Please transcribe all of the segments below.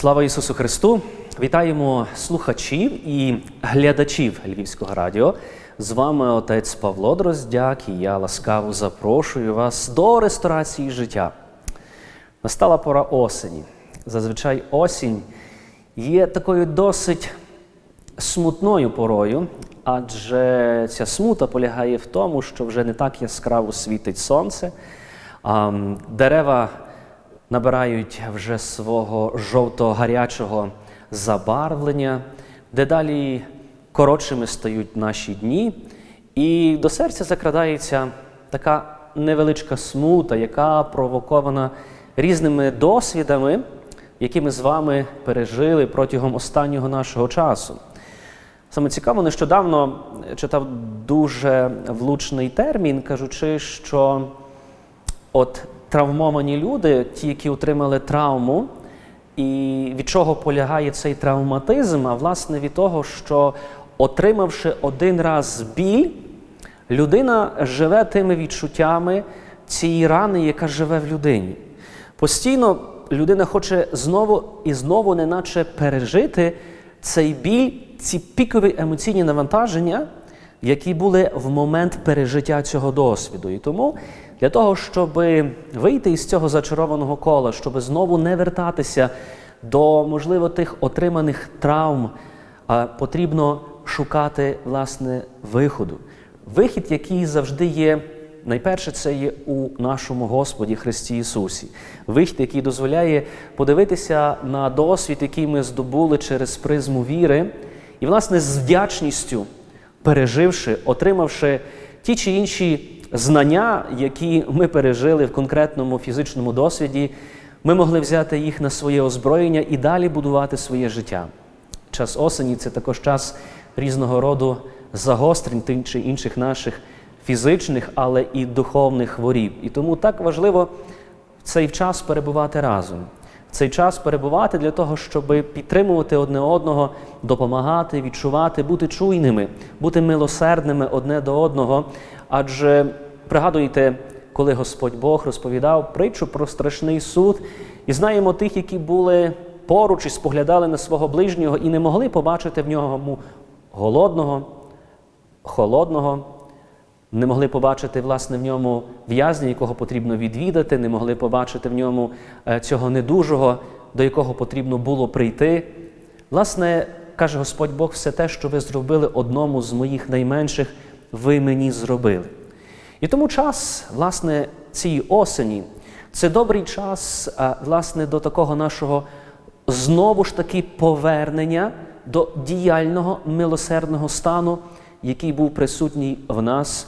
Слава Ісусу Христу! Вітаємо слухачів і глядачів Львівського радіо. З вами отець Павло Дроздяк, і я ласкаво запрошую вас до ресторації життя. Настала пора осені. Зазвичай осінь є такою досить смутною порою, адже ця смута полягає в тому, що вже не так яскраво світить сонце, дерева набирають вже свого жовто-гарячого забарвлення, дедалі коротшими стають наші дні, і до серця закрадається така невеличка смута, яка провокована різними досвідами, які ми з вами пережили протягом останнього нашого часу. Саме цікаво, нещодавно читав дуже влучний термін, кажучи, що от травмовані люди, ті, які отримали травму, і від чого полягає цей травматизм, а власне від того, що отримавши один раз біль, людина живе тими відчуттями цієї рани, яка живе в людині. Постійно людина хоче знову і знову, неначе пережити цей біль, ці пікові емоційні навантаження, які були в момент пережиття цього досвіду. І тому для того, щоб вийти із цього зачарованого кола, щоб знову не вертатися до, можливо, тих отриманих травм, потрібно шукати власне виходу. Вихід, який завжди є. Найперше, це є у нашому Господі Христі Ісусі. Вихід, який дозволяє подивитися на досвід, який ми здобули через призму віри, і, власне, з вдячністю переживши, отримавши ті чи інші знання, які ми пережили в конкретному фізичному досвіді, ми могли взяти їх на своє озброєння і далі будувати своє життя. Час осені це також час різного роду загострень тих чи інших наших фізичних, але і духовних хворіб. І тому так важливо в цей час перебувати разом. Цей час перебувати для того, щоб підтримувати одне одного, допомагати, відчувати, бути чуйними, бути милосердними одне до одного. Адже пригадуєте, коли Господь Бог розповідав притчу про страшний суд, і знаємо тих, які були поруч і споглядали на свого ближнього і не могли побачити в нього голодного, холодного. Не могли побачити, власне, в ньому в'язня, якого потрібно відвідати, не могли побачити в ньому цього недужого, до якого потрібно було прийти. Власне, каже Господь Бог, все те, що ви зробили одному з моїх найменших, ви мені зробили. І тому час, власне, цієї осені, це добрий час, власне, до такого нашого знову ж таки повернення до діяльного милосердного стану, який був присутній в нас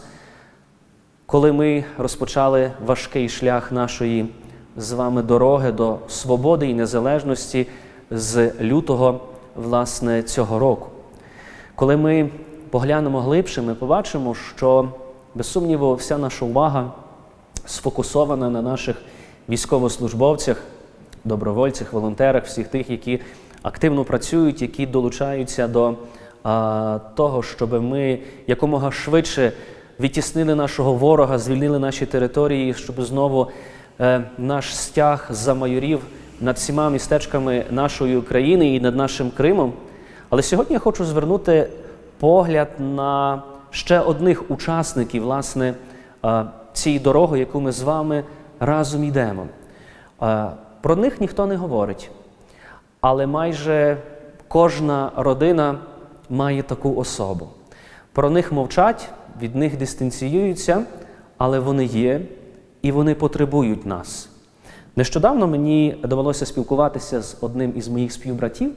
коли ми розпочали важкий шлях нашої з вами дороги до свободи і незалежності з лютого власне, цього року. Коли ми поглянемо глибше, ми побачимо, що, без сумніву, вся наша увага сфокусована на наших військовослужбовцях, добровольцях, волонтерах, всіх тих, які активно працюють, які долучаються до а, того, щоб ми якомога швидше відтіснили нашого ворога, звільнили наші території, щоб знову е, наш стяг замайорів над всіма містечками нашої України і над нашим Кримом. Але сьогодні я хочу звернути погляд на ще одних учасників власне, е, цієї дороги, яку ми з вами разом йдемо. Е, про них ніхто не говорить, але майже кожна родина має таку особу. Про них мовчать, від них дистанціюються, але вони є і вони потребують нас. Нещодавно мені довелося спілкуватися з одним із моїх співбратів,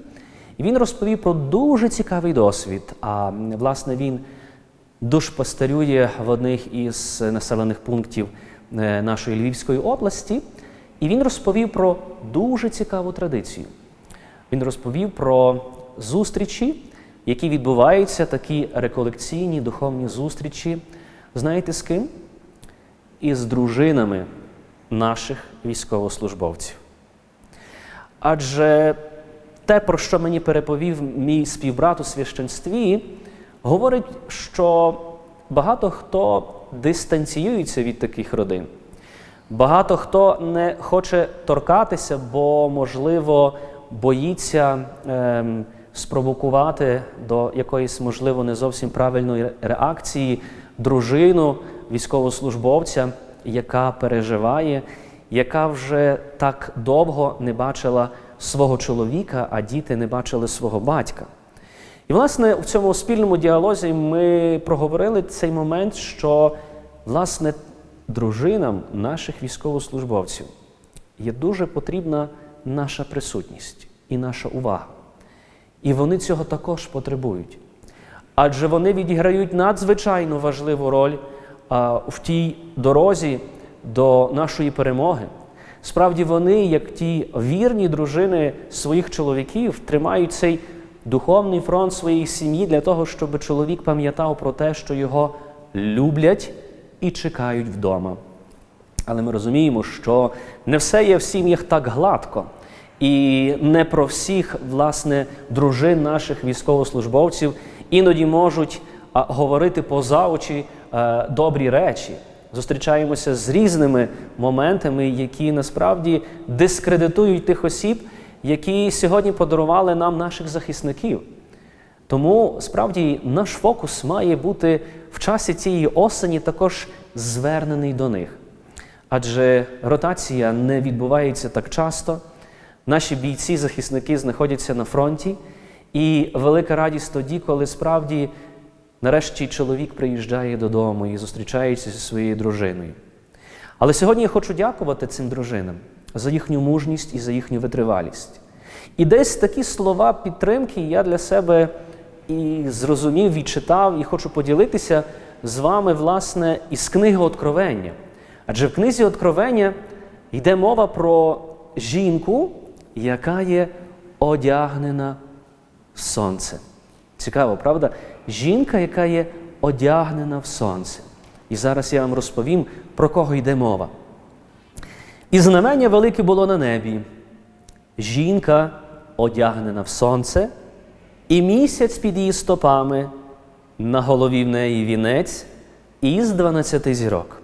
і він розповів про дуже цікавий досвід. А власне він душпастарює в одних із населених пунктів е, нашої Львівської області, і він розповів про дуже цікаву традицію. Він розповів про зустрічі які відбуваються такі реколекційні духовні зустрічі, знаєте з ким? Із дружинами наших військовослужбовців. Адже те, про що мені переповів мій співбрат у священстві, говорить, що багато хто дистанціюється від таких родин. Багато хто не хоче торкатися, бо, можливо, боїться ем, спровокувати до якоїсь, можливо, не зовсім правильної реакції дружину військовослужбовця, яка переживає, яка вже так довго не бачила свого чоловіка, а діти не бачили свого батька. І, власне, в цьому спільному діалозі ми проговорили цей момент, що, власне, дружинам наших військовослужбовців є дуже потрібна наша присутність і наша увага. І вони цього також потребують. Адже вони відіграють надзвичайно важливу роль в тій дорозі до нашої перемоги. Справді, вони, як ті вірні дружини своїх чоловіків, тримають цей духовний фронт своєї сім'ї для того, щоб чоловік пам'ятав про те, що його люблять і чекають вдома. Але ми розуміємо, що не все є в сім'ях так гладко. І не про всіх, власне, дружин наших військовослужбовців іноді можуть говорити поза очі а, добрі речі. Зустрічаємося з різними моментами, які насправді дискредитують тих осіб, які сьогодні подарували нам наших захисників. Тому справді наш фокус має бути в часі цієї осені також звернений до них. Адже ротація не відбувається так часто. Наші бійці-захисники знаходяться на фронті, і велика радість тоді, коли справді нарешті чоловік приїжджає додому і зустрічається зі своєю дружиною. Але сьогодні я хочу дякувати цим дружинам за їхню мужність і за їхню витривалість. І десь такі слова підтримки я для себе і зрозумів, відчитав, і хочу поділитися з вами, власне, із книги Откровення. Адже в книзі Откровення йде мова про жінку, яка є одягнена в сонце. Цікаво, правда? Жінка, яка є одягнена в сонце. І зараз я вам розповім, про кого йде мова. І знамення велике було на небі. Жінка одягнена в сонце, і місяць під її стопами, на голові в неї вінець із дванадцяти зірок.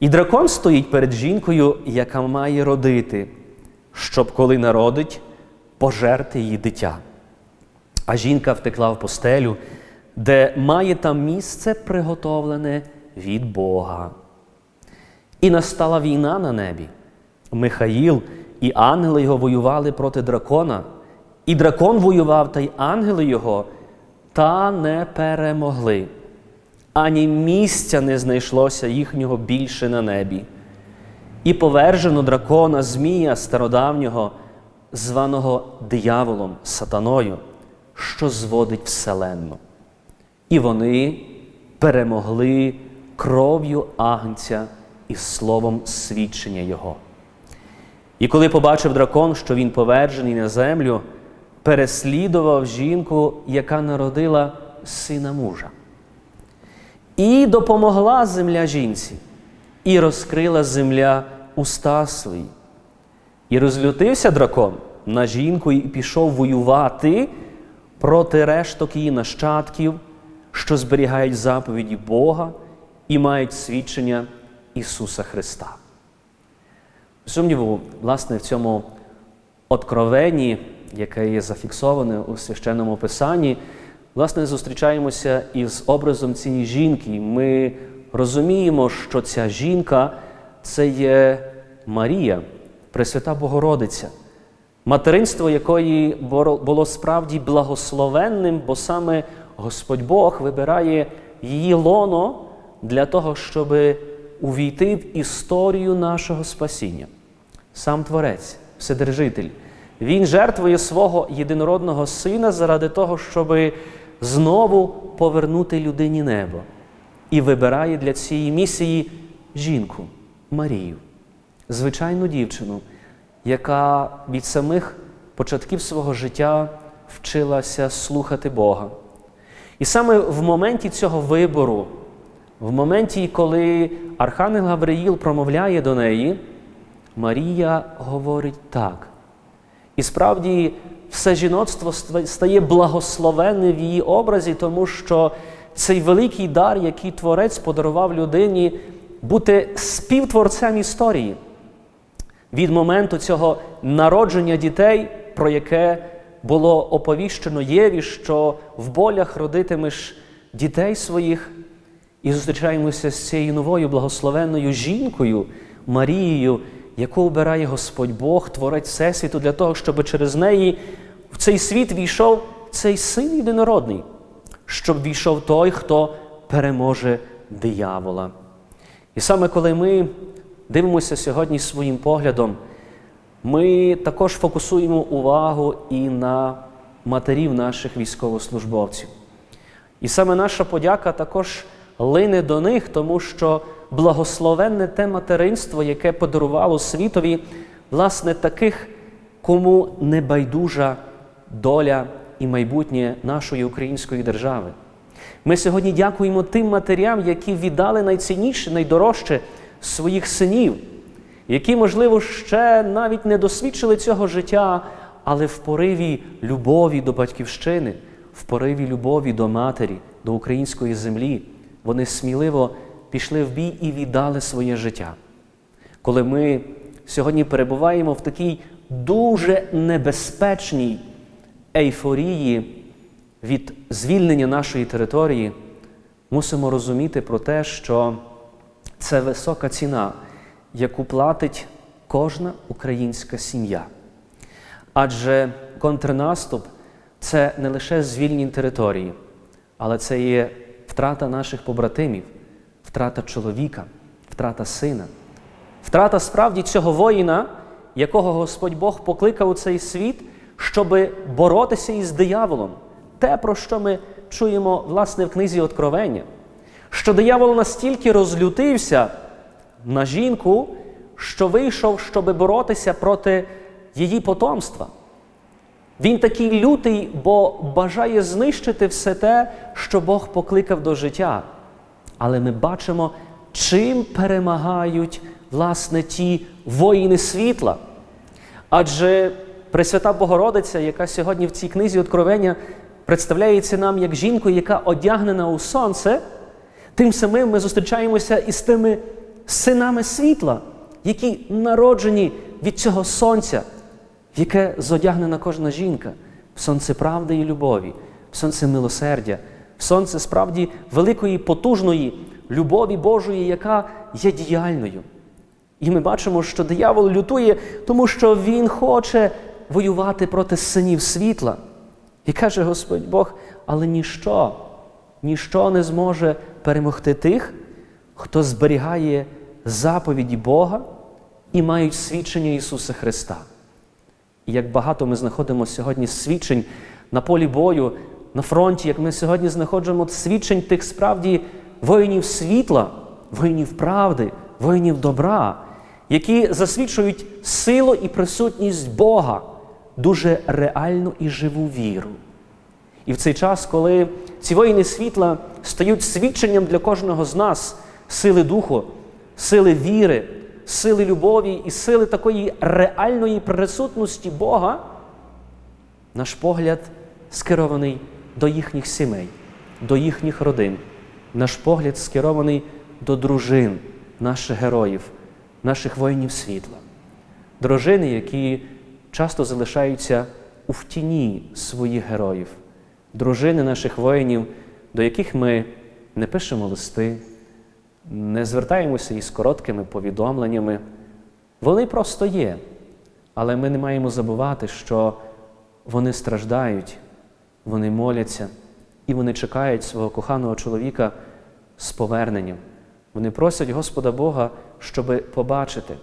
І дракон стоїть перед жінкою, яка має родити, щоб коли народить, пожерти її дитя. А жінка втекла в постелю, де має там місце приготовлене від Бога. І настала війна на небі. Михаїл і ангели його воювали проти дракона, і дракон воював, та й ангели його, та не перемогли. Ані місця не знайшлося їхнього більше на небі. І повержено дракона Змія стародавнього, званого дияволом, сатаною, що зводить вселенну. І вони перемогли кров'ю агнця і словом свідчення Його. І коли побачив дракон, що він повержений на землю, переслідував жінку, яка народила сина мужа. І допомогла земля жінці, і розкрила земля уста свої. І розлютився дракон на жінку і пішов воювати проти решток її нащадків, що зберігають заповіді Бога і мають свідчення Ісуса Христа. Сумніву, власне, в цьому откровенні, яке є зафіксоване у священному Писанні, власне, зустрічаємося із образом цієї жінки. Ми розуміємо, що ця жінка це є Марія, Пресвята Богородиця, материнство якої було справді благословенним, бо саме Господь Бог вибирає її лоно для того, щоб увійти в історію нашого спасіння. Сам Творець, Вседержитель, Він жертвує свого єдинородного сина заради того, щоб знову повернути людині небо. І вибирає для цієї місії жінку, Марію, звичайну дівчину, яка від самих початків свого життя вчилася слухати Бога. І саме в моменті цього вибору, в моменті, коли Архангел Гавриїл промовляє до неї, Марія говорить так. І справді все жіноцтво стає благословенне в її образі, тому що цей великий дар, який Творець подарував людині, бути співтворцем історії. Від моменту цього народження дітей про яке було оповіщено Єві, що в болях родитимеш дітей своїх, і зустрічаємося з цією новою благословенною жінкою Марією, яку обирає Господь Бог, Творець Всесвіту, для того, щоб через неї в цей світ війшов цей син єдинородний, щоб війшов той, хто переможе диявола. І саме коли ми дивимося сьогодні своїм поглядом, ми також фокусуємо увагу і на матерів наших військовослужбовців. І саме наша подяка також лине до них, тому що благословенне те материнство, яке подарувало світові, власне, таких, кому не байдужа доля і майбутнє нашої української держави. Ми сьогодні дякуємо тим матерям, які віддали найцінніше, найдорожче своїх синів, які, можливо, ще навіть не досвідчили цього життя, але в пориві любові до батьківщини, в пориві любові до матері, до української землі, вони сміливо пішли в бій і віддали своє життя. Коли ми сьогодні перебуваємо в такій дуже небезпечній ейфорії від звільнення нашої території, мусимо розуміти про те, що це висока ціна, яку платить кожна українська сім'я. Адже контрнаступ це не лише звільнення території, але це є втрата наших побратимів, втрата чоловіка, втрата сина, втрата справді цього воїна, якого Господь Бог покликав у цей світ, щоб боротися із дияволом. Те, про що ми чуємо власне в книзі Откровення, що диявол настільки розлютився на жінку, що вийшов, щоб боротися проти її потомства. Він такий лютий, бо бажає знищити все те, що Бог покликав до життя. Але ми бачимо, чим перемагають власне ті воїни світла. Адже Пресвята Богородиця, яка сьогодні в цій книзі Откровення представляється нам як жінка, яка одягнена у сонце, тим самим ми зустрічаємося із тими синами світла, які народжені від цього сонця, в яке зодягнена кожна жінка, в сонце правди і любові, в сонце милосердя, в сонце справді великої, потужної любові Божої, яка є діяльною. І ми бачимо, що диявол лютує, тому що він хоче воювати проти синів світла. І каже Господь Бог, але ніщо, ніщо не зможе перемогти тих, хто зберігає заповіді Бога і мають свідчення Ісуса Христа. І як багато ми знаходимо сьогодні свідчень на полі бою, на фронті, як ми сьогодні знаходимо свідчень тих справді воїнів світла, воїнів правди, воїнів добра, які засвідчують силу і присутність Бога, дуже реальну і живу віру. І в цей час, коли ці воїни світла стають свідченням для кожного з нас сили духу, сили віри, сили любові і сили такої реальної присутності Бога, наш погляд скерований до їхніх сімей, до їхніх родин. Наш погляд скерований до дружин наших героїв, наших воїнів світла, дружини, які часто залишаються у втіні своїх героїв, дружини наших воїнів, до яких ми не пишемо листи, не звертаємося із короткими повідомленнями. Вони просто є, але ми не маємо забувати, що вони страждають, вони моляться і вони чекають свого коханого чоловіка з поверненням. Вони просять Господа Бога, щоби побачити.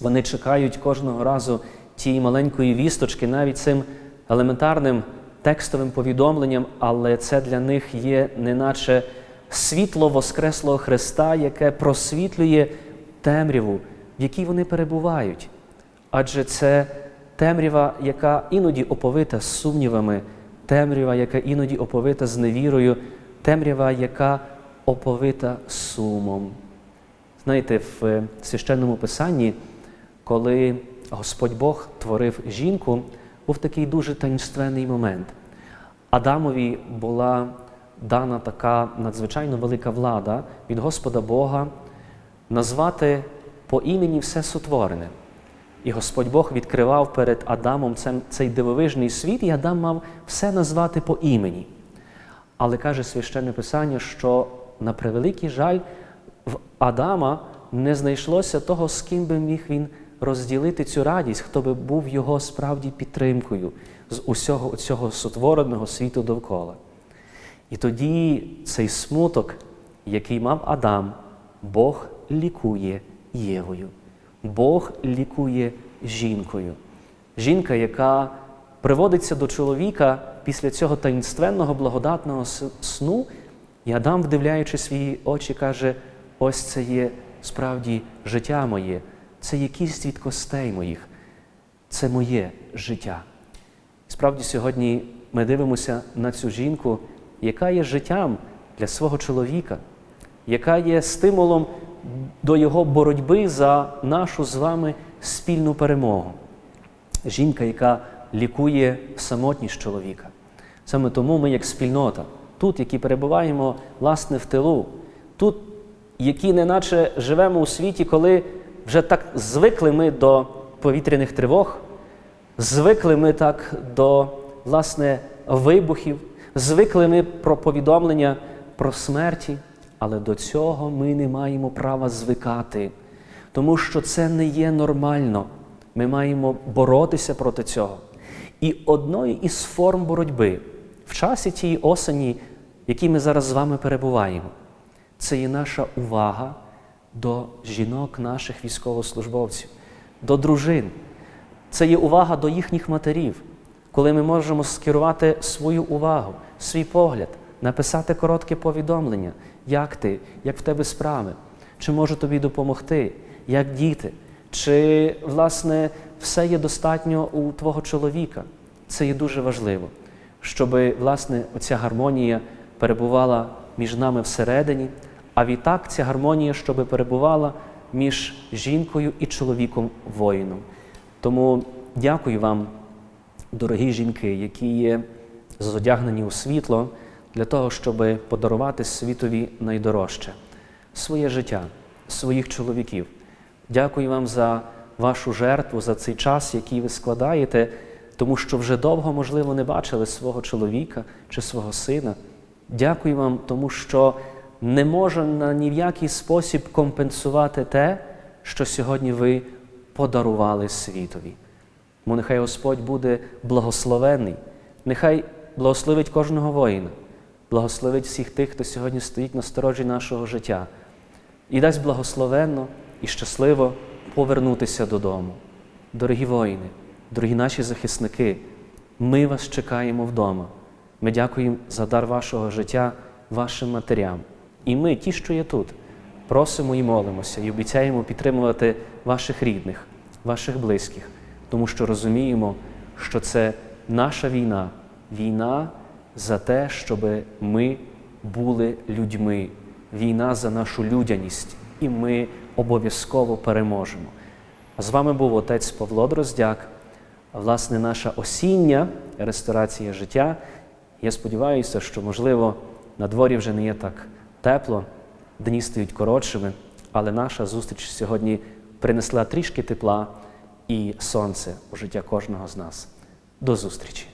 Вони чекають кожного разу тієї маленької вісточки, навіть цим елементарним текстовим повідомленням, але це для них є неначе світло Воскреслого Христа, яке просвітлює темряву, в якій вони перебувають. Адже це темрява, яка іноді оповита сумнівами, темрява, яка іноді оповита з невірою, темрява, яка оповита сумом. Знаєте, в священному писанні, коли Господь Бог творив жінку, був такий дуже таїнственний момент. Адамові була дана така надзвичайно велика влада від Господа Бога назвати по імені все сотворене. І Господь Бог відкривав перед Адамом цей дивовижний світ, і Адам мав все назвати по імені. Але каже священне Писання, що на превеликий жаль в Адама не знайшлося того, з ким би міг він розділити цю радість, хто би був його справді підтримкою з усього цього сотвореного світу довкола. І тоді цей смуток, який мав Адам, Бог лікує Євою. Бог лікує жінкою. Жінка, яка приводиться до чоловіка після цього таїнственного благодатного сну, і Адам, вдивляючи свої очі, каже: ось це є справді життя моє, це є кість від костей моїх, це моє життя. Справді, сьогодні ми дивимося на цю жінку, яка є життям для свого чоловіка, яка є стимулом до його боротьби за нашу з вами спільну перемогу. Жінка, яка лікує самотність чоловіка. Саме тому ми, як спільнота, тут, які перебуваємо власне в тилу, тут, які неначе живемо у світі, коли вже так звикли ми до повітряних тривог, Звикли ми так до власне вибухів, звикли ми про повідомлення про смерті, але до цього ми не маємо права звикати, тому що це не є нормально. Ми маємо боротися проти цього. І одною із форм боротьби в часі тієї осені, в якій ми зараз з вами перебуваємо, це є наша увага до жінок наших військовослужбовців, до дружин. Це є увага до їхніх матерів, коли ми можемо скерувати свою увагу, свій погляд, написати коротке повідомлення, як ти, як в тебе справи, чи можу тобі допомогти, як діти, чи, власне, все є достатньо у твого чоловіка. Це є дуже важливо, щоб, власне, оця гармонія перебувала між нами всередині, а відтак ця гармонія, щоб перебувала між жінкою і чоловіком воїном. Тому дякую вам, дорогі жінки, які є зодягнені у світло для того, щоб подарувати світові найдорожче своє життя, своїх чоловіків. Дякую вам за вашу жертву, за цей час, який ви складаєте, тому що вже довго, можливо, не бачили свого чоловіка чи свого сина. Дякую вам, тому що не можна ні в який спосіб компенсувати те, що сьогодні ви подарували світові. Тому нехай Господь буде благословений, нехай благословить кожного воїна, благословить всіх тих, хто сьогодні стоїть на сторожі нашого життя, і дасть благословенно і щасливо повернутися додому. Дорогі воїни, дорогі наші захисники, ми вас чекаємо вдома. Ми дякуємо за дар вашого життя вашим матерям. І ми, ті, що є тут, просимо і молимося, і обіцяємо підтримувати ваших рідних, ваших близьких, тому що розуміємо, що це наша війна, війна за те, щоб ми були людьми, війна за нашу людяність, і ми обов'язково переможемо. А з вами був отець Павло Дроздяк, власне, наша осіння ресторація життя. Я сподіваюся, що, можливо, на дворі вже не є так тепло, дні стають коротшими, але наша зустріч сьогодні принесла трішки тепла і сонце у життя кожного з нас. До зустрічі!